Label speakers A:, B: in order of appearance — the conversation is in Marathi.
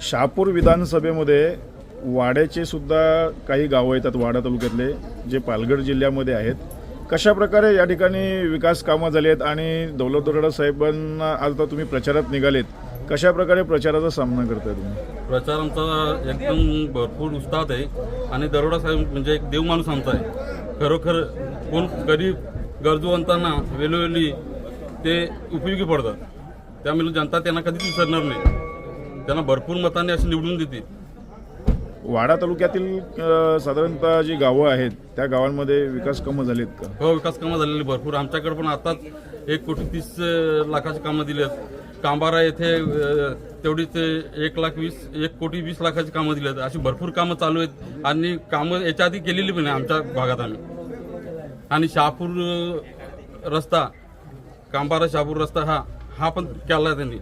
A: शहापूर विधानसभेमध्ये वाड्याचे सुद्धा काही गावं येतात वाडा तालुक्यातले जे पालघर जिल्ह्यामध्ये आहेत. कशा प्रकारे या ठिकाणी विकास कामं झाली आहेत आणि दौलत दरोडा साहेबांना आता तुम्ही प्रचारात निघालेत कशा प्रकारे प्रचाराचा सामना करताय तुम्ही?
B: प्रचार आमचा एकदम भरपूर उत्साहात आहे आणि दरोडा साहेब म्हणजे एक देव माणूस आमचा आहे. खरोखर कोण गरीब गरजूवंतांना वेळोवेळी ते उपयोगी पडतात. त्यामुळे जनता त्यांना कधीच विसरणार नाही. त्यांना भरपूर मताने असे निवडून देते.
A: वाडा तालुक्यातील अ, साधारणतः जी गावं आहेत त्या गावांमध्ये विकास कामं झालीत का?
B: हो विकास कामं झालेली भरपूर. आमच्याकडे पण आताच एक कोटी तीस अं, लाखाची कामं दिली आहेत. कांबारा येथे अं, तेवढीच अं, एक लाख वीस एक कोटी वीस लाखाची कामं दिली आहेत. अशी भरपूर कामं चालू आहेत. आणि कामं याच्या आधी केलेली पण आहे आमच्या भागात आम्ही. आणि शहापूर अं, रस्ता कांबारा शहापूर रस्ता हा हा पण केला त्यांनी.